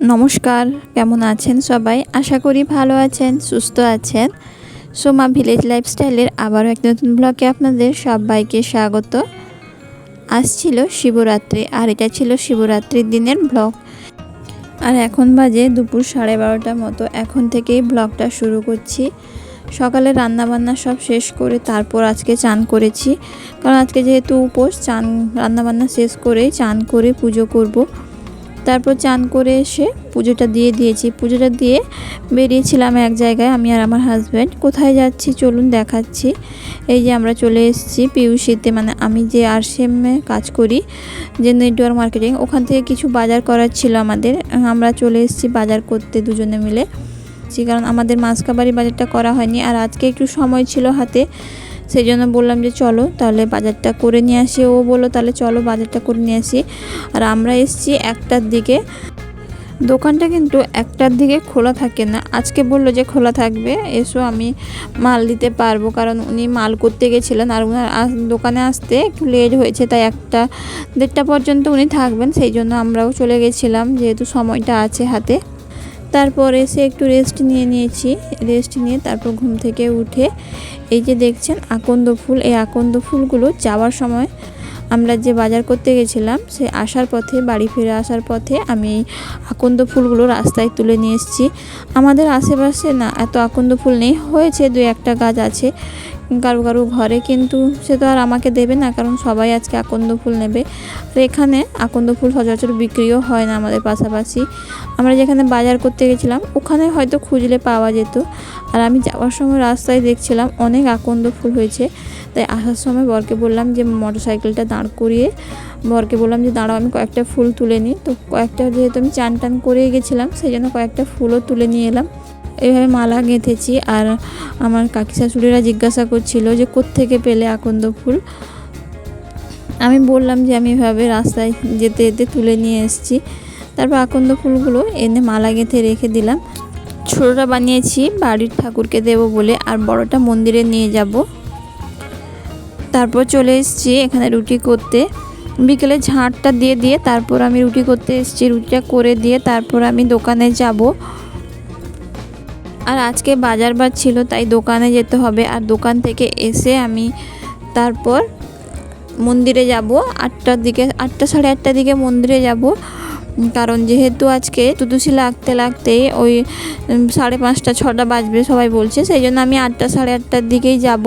নমস্কার, কেমন আছেন সবাই? আশা করি ভালো আছেন, সুস্থ আছেন। সোমা ভিলেজ লাইফস্টাইলের আবারও এক নতুন ব্লগে আপনাদের সবাইকে স্বাগত। আসছিল শিবরাত্রি, আর এটা ছিল শিবরাত্রির দিনের ব্লগ। আর এখন বাজে দুপুর সাড়ে বারোটার মতো, এখন থেকেই ব্লগটা শুরু করছি। সকালে রান্নাবান্না সব শেষ করে তারপর আজকে চান করেছি। কারণ আজকে যেহেতু উপোস, চান, রান্নাবান্না শেষ করে চান করে পুজো করব। তারপর চান করে এসে পুজোটা দিয়ে দিয়েছি। পুজোটা দিয়ে বেরিয়েছিলাম এক জায়গায় আমি আর আমার হাজব্যান্ড কোথায় যাচ্ছি চলুন দেখাচ্ছি। এই যে আমরা চলে এসেছি পিউসিতে মানে আমি যে আরসিএমে কাজ করি, যে নেটওয়ার্ক মার্কেটিং ওখান থেকে কিছু বাজার করার ছিল আমাদের। আমরা চলে এসেছি বাজার করতে দুজনে মিলে। কারণ আমাদের মাসকাবারি বাজারটা করা হয়নি। আর আজকে একটু সময় ছিল হাতে সেই জন্য বললাম যে চলো, তাহলে বাজারটা করে নিয়ে আসি। ও বলল, তাহলে চলো বাজারটা করে নিয়ে আসি। আর আমরা এসছি একটার দিকে। দোকানটা কিন্তু একটার দিকে খোলা থাকে না। আজকে বলল যে খোলা থাকবে, এসো আমি মাল দিতে পারব। কারণ উনি মাল করতে গেছিলেন আর ওনার দোকানে আসতে একটু লেট হয়েছে, তাই একটা, দেড়টা পর্যন্ত উনি থাকবেন। সেই জন্য আমরাও চলে গেছিলাম, যেহেতু সময়টা আছে হাতে। তারপর এসে একটু রেস্ট নিয়ে নিয়েছি। রেস্ট নিয়ে তারপর ঘুম থেকে উঠে এই যে দেখছেন আকন্দ ফুল, এই আকন্দ ফুলগুলো যাওয়ার সময় আমরা যে বাজার করতে গেছিলাম, সে আসার পথে, বাড়ি ফিরে আসার পথে আমি আকন্দ ফুলগুলো রাস্তায় তুলে নিয়ে এসেছি। আমাদের আশেপাশে না এত আকন্দ ফুল নেই, হয়েছে দু একটা গাছ আছে। কারও কারও ঘরে, কিন্তু সে তো আর আমাকে দেবে না, কারণ সবাই আজকে আকন্দ ফুল নেবে। আর এখানে আকন্দ ফুল সচরাচর বিক্রিও হয় না আমাদের পাশাপাশি। আমরা যেখানে বাজার করতে গেছিলাম, ওখানে হয়তো খুঁজলে পাওয়া যেত। আর আমি যাওয়ার সময় রাস্তায় দেখছিলাম অনেক আকন্দ ফুল হয়েছে। তাই আসার সময় বরকে বললাম যে মোটর সাইকেলটা দাঁড় করিয়ে, বরকে বললাম যে, দাঁড়াও, আমি কয়েকটা ফুল তুলে নিই। তো কয়েকটা যেহেতু আমি চান টান করে গেছিলাম, সেই জন্য কয়েকটা ফুলও তুলে নিয়ে এলাম। এইভাবে মালা গেঁথেছি আর আমার কাকি শাশুড়িরা জিজ্ঞাসা করছিল যে থেকে পেলে আকন্দ ফুল আমি বললাম যে আমি এভাবে রাস্তায় যেতে যেতে তুলে নিয়ে এসেছি। তারপর আকন্দ ফুলগুলো এনে মালা গেঁথে রেখে দিলাম। ছোটোটা বানিয়েছি, বাড়ির ঠাকুরকে দেব বলে, আর বড়টা মন্দিরে নিয়ে যাব। তারপর চলে এসেছি এখানে রুটি করতে। বিকেলে ঝাঁটটা দিয়ে দিয়ে তারপর আমি রুটি করতে এসেছি। রুটিটা করে দিয়ে তারপর আমি দোকানে যাব। আর আজকে বাজার বার ছিল, তাই দোকানে যেতে হবে। আর দোকান থেকে এসে আমি তারপর মন্দিরে যাব। আটটার দিকে, আটটা সাড়ে আটটার দিকে মন্দিরে যাব। কারণ যেহেতু আজকে তুতুসি লাগতে লাগতে ওই সাড়ে পাঁচটা, ছটা বাজবে সবাই বলছে, সেই জন্য আমি আটটা সাড়ে আটটার দিকেই যাব।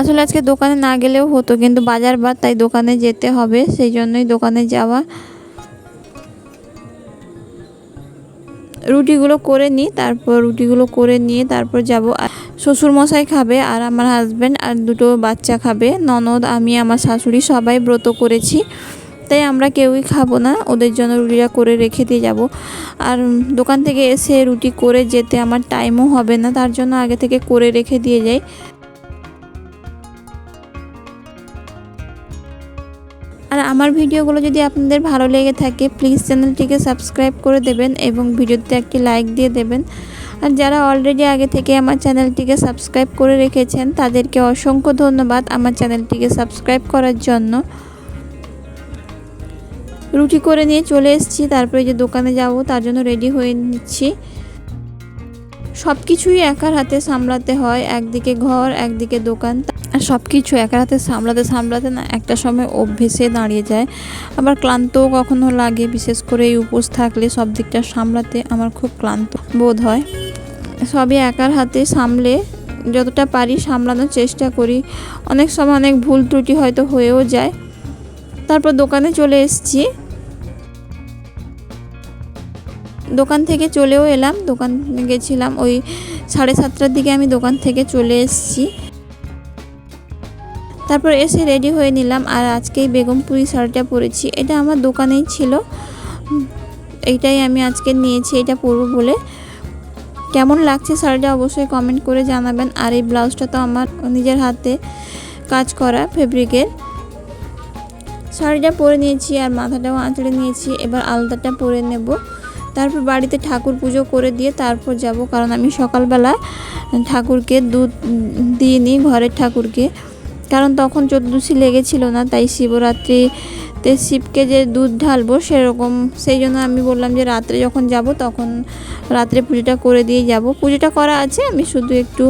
আসলে আজকে দোকানে না গেলেও হতো, কিন্তু বাজার বার তাই দোকানে যেতে হবে, সেই জন্যই দোকানে যাওয়া রুটিগুলো করে নিই, তারপর রুটিগুলো করে নিয়ে তারপর যাব। শ্বশুর মশাই খাবে আর আমার হাজব্যান্ড আর দুটো বাচ্চা খাবে। ননদ, আমি, আমার শাশুড়ি সবাই ব্রত করেছি। তাই আমরা কেউই খাব না, ওদের জন্য রুটিটা করে রেখে দিয়ে যাব। আর দোকান থেকে এসে রুটি করে যেতে আমার টাইমও হবে না, তার জন্য আগে থেকে করে রেখে দিয়ে যাই। আমার ভিডিওগুলো যদি আপনাদের ভালো লেগে থাকে প্লিজ চ্যানেলটিকে সাবস্ক্রাইব করে দেবেন এবং ভিডিওতে একটি লাইক দিয়ে দেবেন। আর যারা অলরেডি আগে থেকে আমার চ্যানেলটিকে সাবস্ক্রাইব করে রেখেছেন, তাদেরকে অসংখ্য ধন্যবাদ আমার চ্যানেলটিকে সাবস্ক্রাইব করার জন্য। রুটি করে নিয়ে চলে এসেছি, তারপরে যে দোকানে যাব, তার জন্য রেডি হয়ে নিচ্ছি। সব কিছুই একার হাতে সামলাতে হয়, একদিকে ঘর, একদিকে দোকান। সব কিছু একার হাতে সামলাতে সামলাতে না একটা সময় অভ্যেসে দাঁড়িয়ে যায়। আবার ক্লান্তও কখনো লাগে, বিশেষ করে এই উপোস থাকলে সব দিকটা সামলাতে আমার খুব ক্লান্ত বোধ হয়। সবই একার হাতে সামলে যতটা পারি সামলানোর চেষ্টা করি। অনেক সময় অনেক ভুল ত্রুটি হয়তো হয়েও যায়। তারপর দোকানে চলে এসেছি। দোকান থেকে চলেও এলাম, দোকান গেছিলাম, ওই সাড়ে সাতটার দিকে আমি দোকান থেকে চলে এসেছি। তারপর এসে রেডি হয়ে নিলাম আর আজকেই বেগমপুরি শাড়িটা পরেছি। এটা আমার দোকানেই ছিল। এইটাই আমি আজকে নিয়েছি, এটা পরবো বলে। কেমন লাগছে শাড়িটা অবশ্যই কমেন্ট করে জানাবেন। আর এই ব্লাউজটা তো আমার নিজের হাতে কাজ করা ফেব্রিকের শাড়িটা পরে নিয়েছি আর মাথাটাও আঁচড়ে নিয়েছি। এবার আলতাটা পরে নেব। তারপর বাড়িতে ঠাকুর পুজো করে দিয়ে তারপর যাব। কারণ আমি সকালবেলা ঠাকুরকে দুধ দিয়ে নিই ঘরের ঠাকুরকে। কারণ তখন চতুর্দশী লেগেছিল না, তাই শিবরাত্রিতে শিবকে যে দুধ ঢালবো সেরকম, সেই জন্য আমি বললাম যে রাত্রে যখন যাব তখন রাত্রে পুজোটা করে দিয়ে যাব। পুজোটা করা আছে, আমি শুধু একটু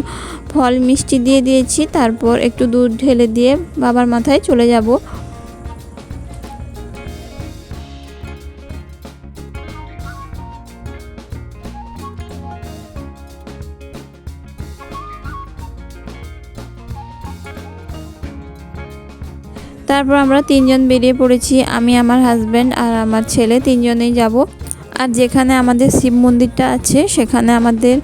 ফল মিষ্টি দিয়ে দিয়েছি, তারপর একটু দুধ ঢেলে দিয়ে বাবার মাথায় চলে যাব। তারপর আমরা তিনজন বেরিয়ে পড়েছি, আমি, আমার হাজব্যান্ড আর আমার ছেলে, তিনজনেই যাব। আর যেখানে আমাদের শিব মন্দিরটা আছে, সেখানে আমাদের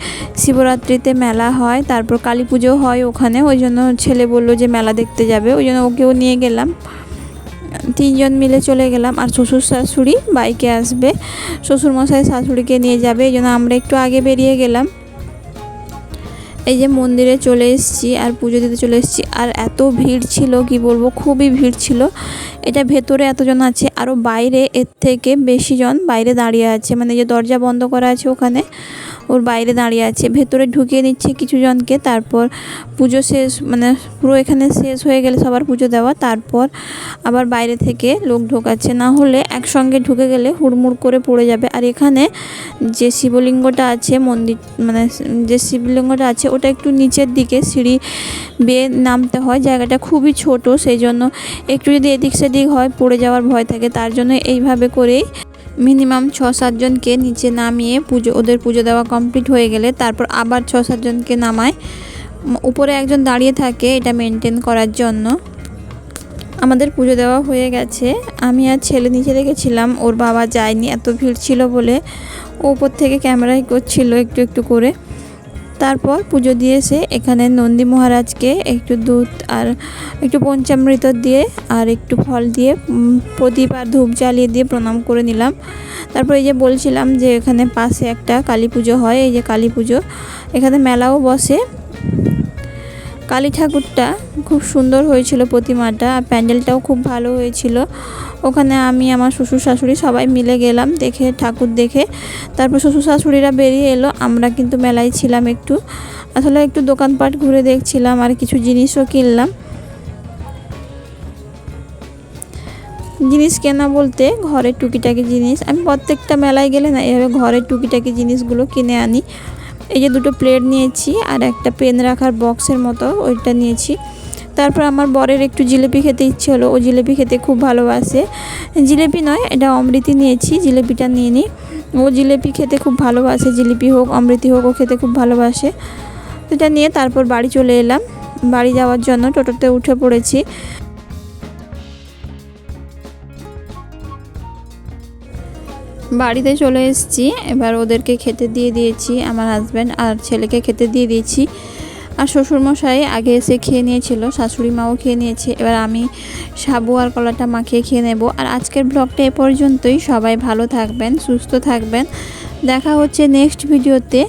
শিবরাত্রিতে মেলা হয়, তারপর কালী পুজো হয় ওখানে। ওই জন্য ছেলে বলল যে মেলা দেখতে যাবে, ওই জন্য ওকেও নিয়ে গেলাম। তিনজন মিলে চলে গেলাম, আর শ্বশুর শাশুড়ি বাইকে আসবে। শ্বশুরমশাই শাশুড়িকে নিয়ে যাবে, এই জন্য আমরা একটু আগে বেরিয়ে গেলাম। এই যে মন্দিরে চলে এসেছি আর পুজো দিতে চলে এসেছি। আর এত ভিড় ছিল, কি বলব, খুবই ভিড় ছিল। এটা ভেতরে এতজন আছে আরও বাইরে এর থেকে বেশি জন বাইরে দাঁড়িয়ে আছে। মানে যে দরজা বন্ধ করা আছে ওখানে, ওর বাইরে দাঁড়িয়ে আছে। ভেতরে ঢুকিয়ে নিচ্ছে কিছু জনকে তারপর পুজো শেষ মানে পুরো এখানে শেষ হয়ে গেলে সবার পুজো দেওয়া, তারপর আবার বাইরে থেকে লোক ঢোকাচ্ছে। না হলে একসঙ্গে ঢুকে গেলে হুড়মুড় করে পড়ে যাবে। আর এখানে যে শিবলিঙ্গটা আছে মন্দির মানে যে শিবলিঙ্গটা আছে ওটা একটু নিচের দিকে সিঁড়ি বেয়ে নামতে হয়। জায়গাটা খুবই ছোট সেই জন্য একটু যদি এদিক সেদিক হয়, পড়ে যাওয়ার ভয় থাকে, তার জন্য এইভাবে করেই মিনিমাম ছ সাতজনকে নিচে নামিয়ে পুজো, ওদের পুজো দেওয়া কমপ্লিট হয়ে গেলে তারপর আবার ছ সাতজনকে নামায়। উপরে একজন দাঁড়িয়ে থাকে এটা মেনটেন করার জন্য। আমাদের পুজো দেওয়া হয়ে গেছে। আমি আর ছেলে নিচে রেখেছিলাম, ওর বাবা যায়নি, এত ভিড় ছিল বলে ও উপর থেকে ক্যামেরাই করছিল একটু একটু করে। তারপর পুজো দিয়ে এসে এখানে নন্দী মহারাজকে একটু দুধ আর একটু পঞ্চামৃত দিয়ে আর একটু ফল দিয়ে প্রদীপ আর ধূপ জ্বালিয়ে দিয়ে প্রণাম করে নিলাম। তারপর এই যে বলছিলাম যে এখানে পাশে একটা কালী পুজো হয়, এই যে কালী পুজো। এখানে মেলাও বসে। কালী ঠাকুরটা খুব সুন্দর হয়েছিল প্রতিমাটা, আর প্যান্ডেলটাও খুব ভালো হয়েছিল। ওখানে আমি, আমার শ্বশুর শাশুড়ি সবাই মিলে গেলাম দেখে, ঠাকুর দেখে। তারপর শ্বশুর শাশুড়িরা বেরিয়ে এলো, আমরা কিন্তু মেলায় ছিলাম একটু। আসলে একটু দোকানপাট ঘুরে দেখছিলাম আর কিছু জিনিসও কিনলাম। জিনিস কেনা বলতে ঘরের টুকিটাকি জিনিস। আমি প্রত্যেকটা মেলায় গেলে না, এভাবে ঘরের টুকিটাকি জিনিসগুলো কিনে আনি। এই যে দুটো প্লেট নিয়েছি আর একটা পেন রাখার বক্সের মতো ওইটা নিয়েছি। তারপর আমার বরের একটু জিলিপি খেতে ইচ্ছে হলো। ও জিলিপি খেতে খুব ভালোবাসে। জিলেপি নয়, এটা অমৃতি নিয়েছি, জিলিপিটা নিয়ে নিই। ও জিলিপি খেতে খুব ভালোবাসে, জিলিপি হোক, অমৃতি হোক, ও খেতে খুব ভালোবাসে। এটা নিয়ে তারপর বাড়ি চলে এলাম। বাড়ি যাওয়ার জন্য টোটোতে উঠে পড়েছি। বাড়িতে চলে এসেছি। এবার ওদেরকে খেতে দিয়ে দিয়েছি, আমার হাজব্যান্ড আর ছেলেকে খেতে দিয়ে দিয়েছি। আর শ্বশুরমশাই আগে এসে খেয়ে নিয়েছিল, শাশুড়ি মাও খেয়ে নিয়েছে। এবার আমি সাবু আর কলাটা মাখিয়ে খেয়ে নেব। আর আজকের ব্লগটা এ পর্যন্তই। সবাই ভালো থাকবেন, সুস্থ থাকবেন। দেখা হচ্ছে নেক্সট ভিডিওতে